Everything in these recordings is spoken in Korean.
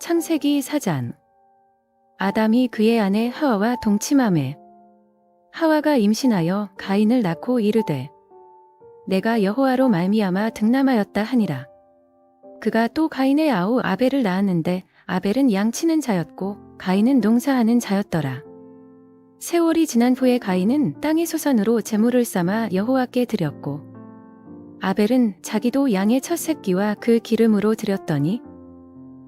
창세기 4장. 아담이 그의 아내 하와와 동침함에 하와가 임신하여 가인을 낳고 이르되 내가 여호와로 말미암아 등남하였다 하니라. 그가 또 가인의 아우 아벨을 낳았는데 아벨은 양치는 자였고 가인은 농사하는 자였더라. 세월이 지난 후에 가인은 땅의 소산으로 제물을 삼아 여호와께 드렸고 아벨은 자기도 양의 첫 새끼와 그 기름으로 드렸더니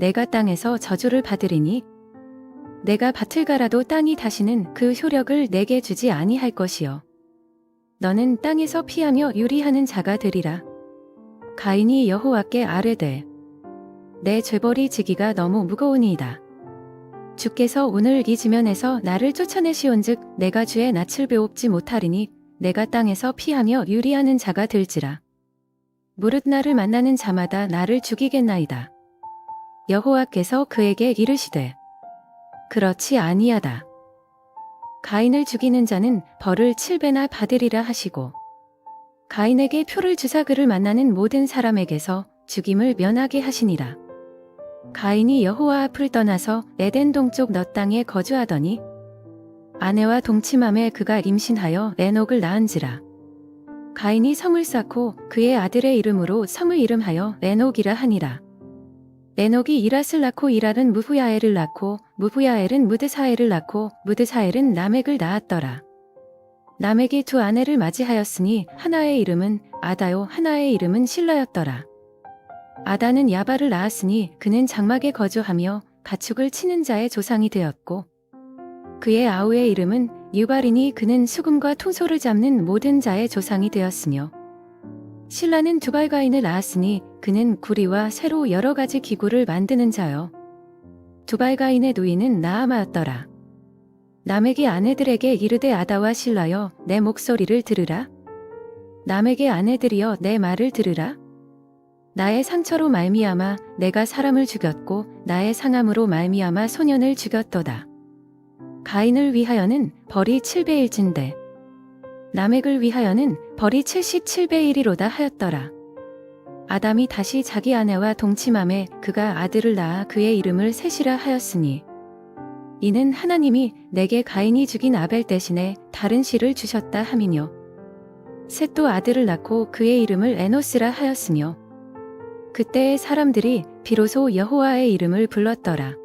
내가 땅에서 저주를 받으리니 내가 밭을 갈아도 땅이 다시는 그 효력을 내게 주지 아니할 것이요. 너는 땅에서 피하며 유리하는 자가 되리라. 가인이 여호와께 아뢰되 내 죄벌이 지기가 너무 무거우니이다. 주께서 오늘 이 지면에서 나를 쫓아내시온즉 내가 주의 낯을 배웁지 못하리니 내가 땅에서 피하며 유리하는 자가 될지라. 무릇 나를 만나는 자마다 나를 죽이겠나이다 여호와께서 그에게 이르시되 그렇지 아니하다. 가인을 죽이는 자는 벌을 7배나 받으리라 하시고 가인에게 표를 주사 그를 만나는 모든 사람에게서 죽임을 면하게 하시니라. 가인이 여호와 앞을 떠나서 에덴 동쪽 너 땅에 거주하더니 아내와 동침함에 그가 임신하여 에녹을 낳은지라. 가인이 성을 쌓고 그의 아들의 이름으로 성을 이름하여 에녹이라 하니라. 에녹이 이랏을 낳고 이랄은 무후야엘을 낳고 무후야엘은 무드사엘을 낳고 무드사엘은 라멕을 낳았더라. 라멕이 두 아내를 맞이하였으니 하나의 이름은 아다요 하나의 이름은 실라였더라. 아다는 야발을 낳았으니 그는 장막에 거주하며 가축을 치는 자의 조상이 되었고 그의 아우의 이름은 유발이니 그는 수금과 통소를 잡는 모든 자의 조상이 되었으며 신라는 두발가인을 낳았으니 그는 구리와 새로 여러 가지 기구를 만드는 자요. 두발가인의 노인은 나아마였더라. 남에게 아내들에게 이르되 아다와 신라여 내 목소리를 들으라. 남에게 아내들이여 내 말을 들으라. 나의 상처로 말미암아 내가 사람을 죽였고 나의 상함으로 말미암아 소년을 죽였도다. 가인을 위하여는 벌이 7배일진데 라멕을 위하여는 벌이 77배 1이로다 하였더라. 아담이 다시 자기 아내와 동침함에 그가 아들을 낳아 그의 이름을 셋이라 하였으니 이는 하나님이 내게 가인이 죽인 아벨 대신에 다른 씨를 주셨다 함이뇨. 셋도 아들을 낳고 그의 이름을 에노스라 하였으며 그때의 사람들이 비로소 여호와의 이름을 불렀더라.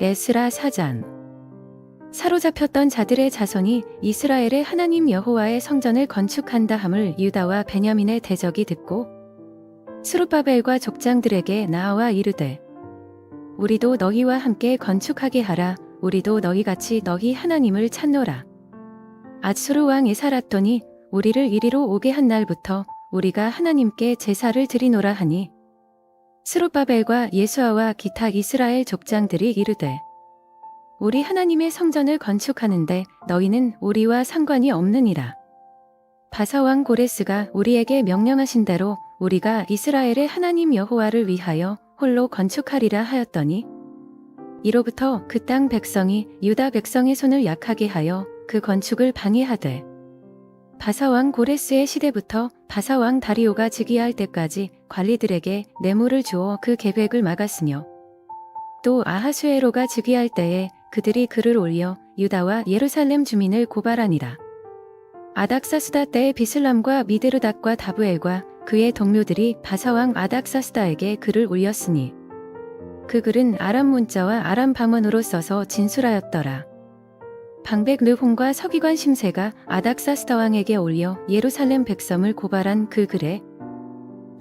에스라 사장 사로잡혔던 자들의 자손이 이스라엘의 하나님 여호와의 성전을 건축한다 함을 유다와 베냐민의 대적이 듣고 스룹바벨과 족장들에게 나와 이르되 우리도 너희와 함께 건축하게 하라. 우리도 너희같이 너희 하나님을 찾노라. 아수르 왕 에사라토니 우리를 이리로 오게 한 날부터 우리가 하나님께 제사를 드리노라 하니 스룹바벨과 예수아와 기타 이스라엘 족장들이 이르되 우리 하나님의 성전을 건축하는데 너희는 우리와 상관이 없느니라. 바사왕 고레스가 우리에게 명령하신 대로 우리가 이스라엘의 하나님 여호와를 위하여 홀로 건축하리라 하였더니 이로부터 그 땅 백성이 유다 백성의 손을 약하게 하여 그 건축을 방해하되 바사왕 고레스의 시대부터 바사왕 다리오가 즉위할 때까지 관리들에게 뇌물을 주어 그 계획을 막았으며 또 아하수에로가 즉위할 때에 그들이 글을 올려 유다와 예루살렘 주민을 고발하니라. 아닥사스다 때의 비슬람과 미데르닥과 다부엘과 그의 동료들이 바사왕 아닥사스다에게 글을 올렸으니 그 글은 아람 문자와 아람 방언으로 써서 진술하였더라. 방백 르홍과 서기관 심세가 아닥사스다 왕에게 올려 예루살렘 백성을 고발한 그 글에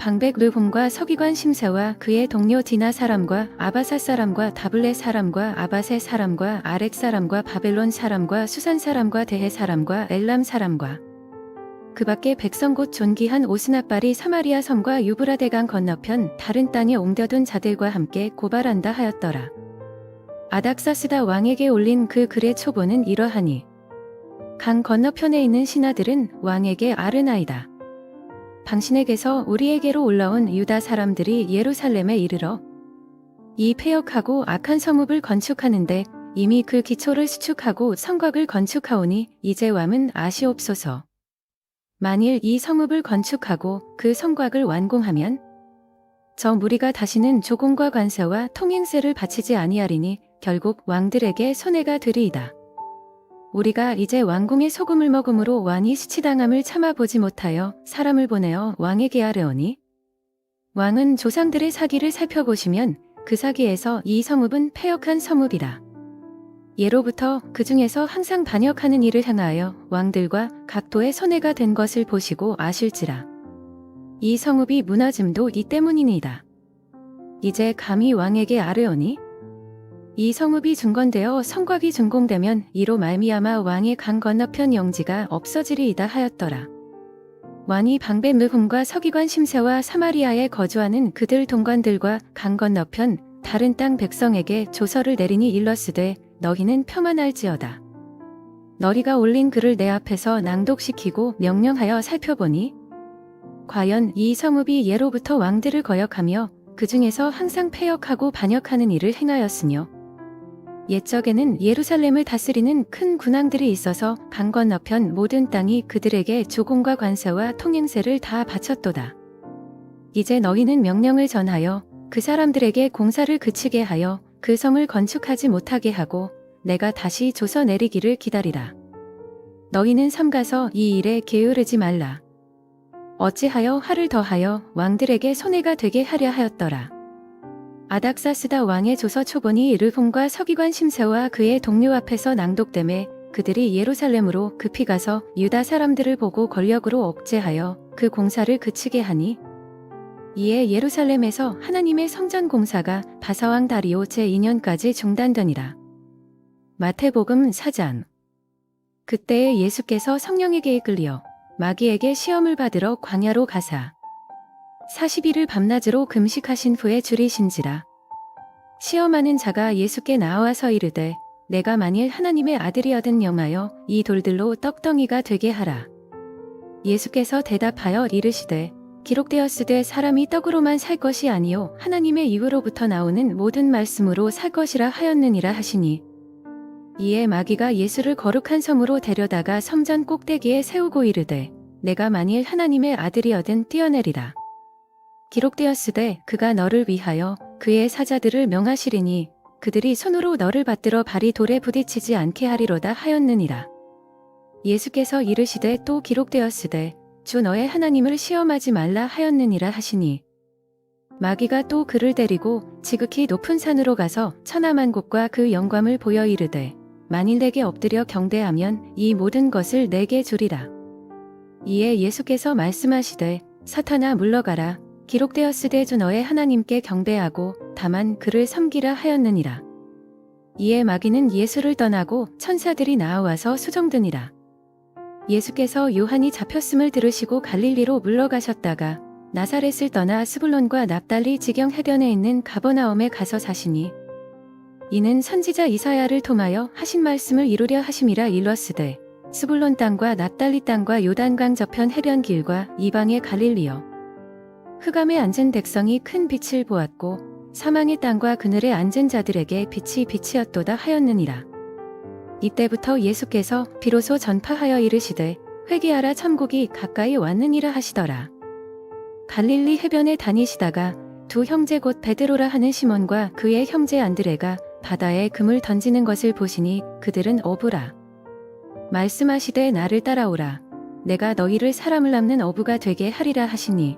방백 르홍과 서기관 심세와 그의 동료 디나 사람과 아바사 사람과 다블레 사람과 아바세 사람과 아렉 사람과 바벨론 사람과 수산 사람과 대해 사람과 엘람 사람과 그 밖에 백성 곧 존귀한 오스나빨이 사마리아 섬과 유브라데강 건너편 다른 땅에 옮겨둔 자들과 함께 고발한다 하였더라. 아닥사스다 왕에게 올린 그 글의 초본은 이러하니 강 건너편에 있는 신하들은 왕에게 아르나이다. 당신에게서 우리에게로 올라온 유다 사람들이 예루살렘에 이르러 이 폐역하고 악한 성읍을 건축하는데 이미 그 기초를 수축하고 성곽을 건축하오니 이제 왕은 아시옵소서. 만일 이 성읍을 건축하고 그 성곽을 완공하면 저 무리가 다시는 조공과 관세와 통행세를 바치지 아니하리니 결국 왕들에게 손해가 되리이다. 우리가 이제 왕궁의 소금을 먹음으로 왕이 수치당함을 참아보지 못하여 사람을 보내어 왕에게 아뢰오니 왕은 조상들의 사기를 살펴보시면 그 사기에서 이 성읍은 폐역한 성읍이라. 예로부터 그 중에서 항상 반역하는 일을 행하여 왕들과 각도의 손해가 된 것을 보시고 아실지라. 이 성읍이 무너짐도 이 때문이니이다. 이제 감히 왕에게 아뢰오니 이 성읍이 중건되어 성곽이 준공되면 이로 말미암아 왕의 강 건너편 영지가 없어지리이다 하였더라. 왕이 방배 르훔과 서기관 심세와 사마리아에 거주하는 그들 동관들과 강 건너편 다른 땅 백성에게 조서를 내리니 일러스되 너희는 평안할지어다. 너희가 올린 글을 내 앞에서 낭독시키고 명령하여 살펴보니 과연 이 성읍이 예로부터 왕들을 거역하며 그 중에서 항상 폐역하고 반역하는 일을 행하였으며 옛적에는 예루살렘을 다스리는 큰 군왕들이 있어서 강 건너편 모든 땅이 그들에게 조공과 관세와 통행세를 다 바쳤도다. 이제 너희는 명령을 전하여 그 사람들에게 공사를 그치게 하여 그 성을 건축하지 못하게 하고 내가 다시 조서 내리기를 기다리라. 너희는 삼가서 이 일에 게으르지 말라. 어찌하여 화를 더하여 왕들에게 손해가 되게 하려 하였더라. 아닥사스다 왕의 조서 초본이 르폰과 서기관 심세와 그의 동료 앞에서 낭독됨에 그들이 예루살렘으로 급히 가서 유다 사람들을 보고 권력으로 억제하여 그 공사를 그치게 하니 이에 예루살렘에서 하나님의 성전 공사가 바사왕 다리오 제2년까지 중단되니라. 마태복음 4장 그때에 예수께서 성령에게 이끌려 마귀에게 시험을 받으러 광야로 가사 40일을 밤낮으로 금식하신 후에 줄이신지라. 시험하는 자가 예수께 나와서 이르되 내가 만일 하나님의 아들이어든 영하여 이 돌들로 떡덩이가 되게 하라. 예수께서 대답하여 이르시되 기록되었으되 사람이 떡으로만 살 것이 아니요 하나님의 입으로부터 나오는 모든 말씀으로 살 것이라 하였느니라 하시니 이에 마귀가 예수를 거룩한 섬으로 데려다가 성전 꼭대기에 세우고 이르되 내가 만일 하나님의 아들이어든 뛰어내리라. 기록되었으되 그가 너를 위하여 그의 사자들을 명하시리니 그들이 손으로 너를 받들어 발이 돌에 부딪히지 않게 하리로다 하였느니라. 예수께서 이르시되 또 기록되었으되 주 너의 하나님을 시험하지 말라 하였느니라 하시니 마귀가 또 그를 데리고 지극히 높은 산으로 가서 천하만국과 그 영광을 보여 이르되 만일 내게 엎드려 경배하면 이 모든 것을 내게 주리라. 이에 예수께서 말씀하시되 사탄아 물러가라 기록되었으되 주 너의 하나님께 경배하고 다만 그를 섬기라 하였느니라. 이에 마귀는 예수를 떠나고 천사들이 나와서 수정드니라. 예수께서 요한이 잡혔음을 들으시고 갈릴리로 물러가셨다가 나사렛을 떠나 스불론과 납달리 지경 해변에 있는 가버나움에 가서 사시니 이는 선지자 이사야를 통하여 하신 말씀을 이루려 하심이라 일렀으되 스불론 땅과 납달리 땅과 요단강 저편 해변 길과 이방의 갈릴리여 흑암에 앉은 백성이 큰 빛을 보았고 사망의 땅과 그늘에 앉은 자들에게 빛이 빛이었도다 하였느니라 이때부터 예수께서 비로소 전파하여 이르시되 회개하라 천국이 가까이 왔느니라 하시더라. 갈릴리 해변에 다니시다가 두 형제 곧 베드로라 하는 시몬과 그의 형제 안드레가 바다에 금을 던지는 것을 보시니 그들은 어부라. 말씀하시되 나를 따라오라. 내가 너희를 사람을 남는 어부가 되게 하리라 하시니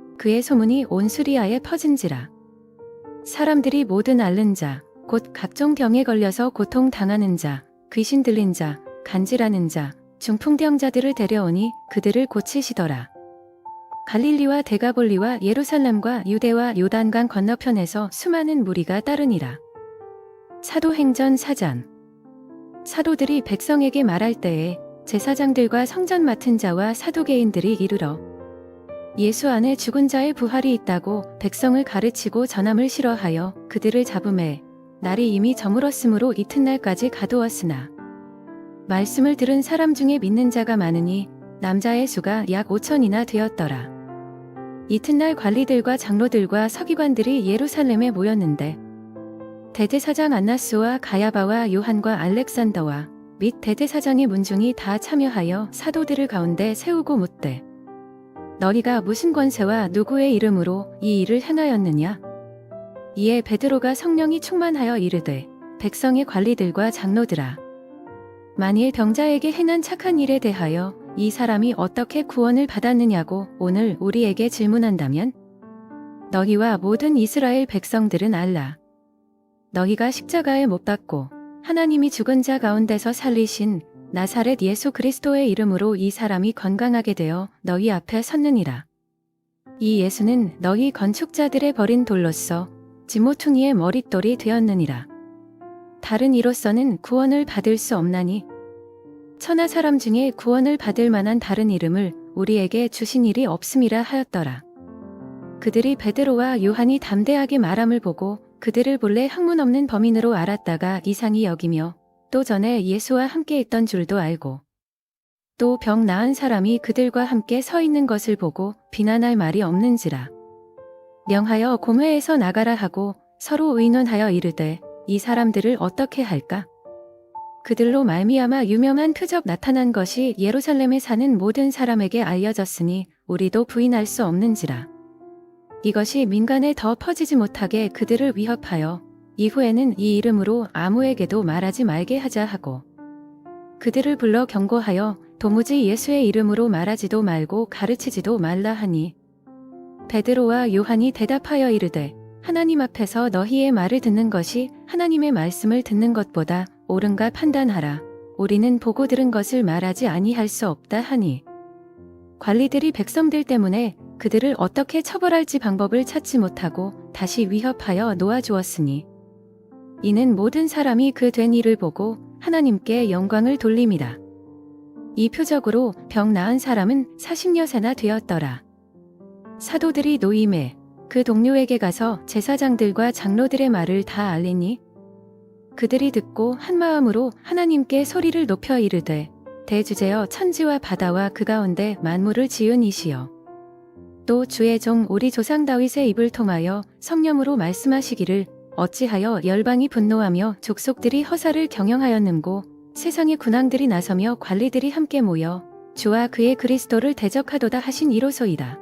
그의 소문이 온 수리아에 퍼진지라. 사람들이 모든 앓는 자, 곧 각종 병에 걸려서 고통 당하는 자, 귀신 들린 자, 간질하는 자, 중풍병자들을 데려오니 그들을 고치시더라. 갈릴리와 데가볼리와 예루살렘과 유대와 요단강 건너편에서 수많은 무리가 따르니라. 사도행전 4장 사도들이 백성에게 말할 때에 제사장들과 성전 맡은 자와 사도개인들이 이르러 예수 안에 죽은 자의 부활이 있다고 백성을 가르치고 전함을 싫어하여 그들을 잡음에 날이 이미 저물었으므로 이튿날까지 가두었으나 말씀을 들은 사람 중에 믿는 자가 많으니 남자의 수가 약 5천이나 되었더라. 이튿날 관리들과 장로들과 서기관들이 예루살렘에 모였는데 대제사장 안나스와 가야바와 요한과 알렉산더와 및 대제사장의 문중이 다 참여하여 사도들을 가운데 세우고 묻되 너희가 무슨 권세와 누구의 이름으로 이 일을 행하였느냐? 이에 베드로가 성령이 충만하여 이르되 백성의 관리들과 장로들아 만일 병자에게 행한 착한 일에 대하여 이 사람이 어떻게 구원을 받았느냐고 오늘 우리에게 질문한다면 너희와 모든 이스라엘 백성들은 알라. 너희가 십자가에 못 박고 하나님이 죽은 자 가운데서 살리신 나사렛 예수 그리스도의 이름으로 이 사람이 건강하게 되어 너희 앞에 섰느니라. 이 예수는 너희 건축자들의 버린 돌로서 지모퉁이의 머릿돌이 되었느니라. 다른 이로서는 구원을 받을 수 없나니 천하 사람 중에 구원을 받을 만한 다른 이름을 우리에게 주신 일이 없음이라 하였더라. 그들이 베드로와 요한이 담대하게 말함을 보고 그들을 본래 학문 없는 범인으로 알았다가 이상히 여기며 또 전에 예수와 함께 있던 줄도 알고 또 병 나은 사람이 그들과 함께 서 있는 것을 보고 비난할 말이 없는지라. 명하여 공회에서 나가라 하고 서로 의논하여 이르되 이 사람들을 어떻게 할까? 그들로 말미암아 유명한 표적 나타난 것이 예루살렘에 사는 모든 사람에게 알려졌으니 우리도 부인할 수 없는지라. 이것이 민간에 더 퍼지지 못하게 그들을 위협하여 이후에는 이 이름으로 아무에게도 말하지 말게 하자 하고 그들을 불러 경고하여 도무지 예수의 이름으로 말하지도 말고 가르치지도 말라 하니 베드로와 요한이 대답하여 이르되 하나님 앞에서 너희의 말을 듣는 것이 하나님의 말씀을 듣는 것보다 옳은가 판단하라. 우리는 보고 들은 것을 말하지 아니할 수 없다 하니 관리들이 백성들 때문에 그들을 어떻게 처벌할지 방법을 찾지 못하고 다시 위협하여 놓아주었으니 이는 모든 사람이 그 된 일을 보고 하나님께 영광을 돌림이라. 이 표적으로 병 나은 사람은 40여세나 되었더라. 사도들이 노임에 그 동료에게 가서 제사장들과 장로들의 말을 다 알리니 그들이 듣고 한 마음으로 하나님께 소리를 높여 이르되 대주제여 천지와 바다와 그 가운데 만물을 지은 이시여 또 주의 종 우리 조상 다윗의 입을 통하여 성령으로 말씀하시기를 어찌하여 열방이 분노하며 족속들이 허사를 경영하였는고 세상의 군왕들이 나서며 관리들이 함께 모여 주와 그의 그리스도를 대적하도다 하신 이로소이다.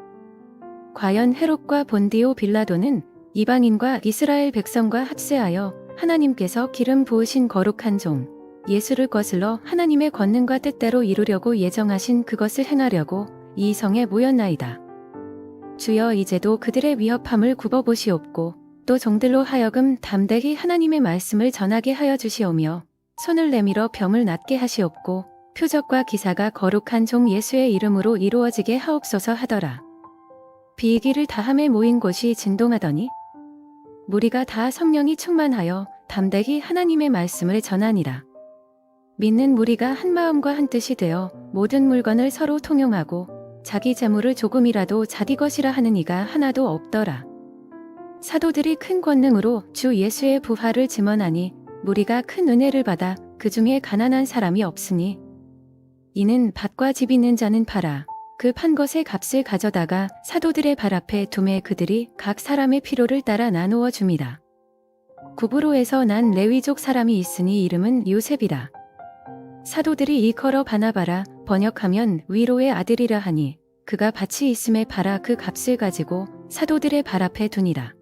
과연 헤롯과 본디오 빌라도는 이방인과 이스라엘 백성과 합세하여 하나님께서 기름 부으신 거룩한 종 예수를 거슬러 하나님의 권능과 뜻대로 이루려고 예정하신 그것을 행하려고 이 성에 모였나이다. 주여 이제도 그들의 위협함을 굽어보시옵고 또 종들로 하여금 담대히 하나님의 말씀을 전하게 하여 주시오며 손을 내밀어 병을 낫게 하시옵고 표적과 기사가 거룩한 종 예수의 이름으로 이루어지게 하옵소서 하더라. 비기를 다함에 모인 곳이 진동하더니 무리가 다 성령이 충만하여 담대히 하나님의 말씀을 전하니라. 믿는 무리가 한 마음과 한 뜻이 되어 모든 물건을 서로 통용하고 자기 재물을 조금이라도 자기 것이라 하는 이가 하나도 없더라. 사도들이 큰 권능으로 주 예수의 부활을 증언하니 무리가 큰 은혜를 받아 그 중에 가난한 사람이 없으니 이는 밭과 집 있는 자는 팔아 그 판 것의 값을 가져다가 사도들의 발 앞에 두매 그들이 각 사람의 필요를 따라 나누어 줍니다. 구브로에서 난 레위족 사람이 있으니 이름은 요셉이라. 사도들이 이커러 바나바라 번역하면 위로의 아들이라 하니 그가 밭이 있음에 팔아 그 값을 가지고 사도들의 발 앞에 두니라.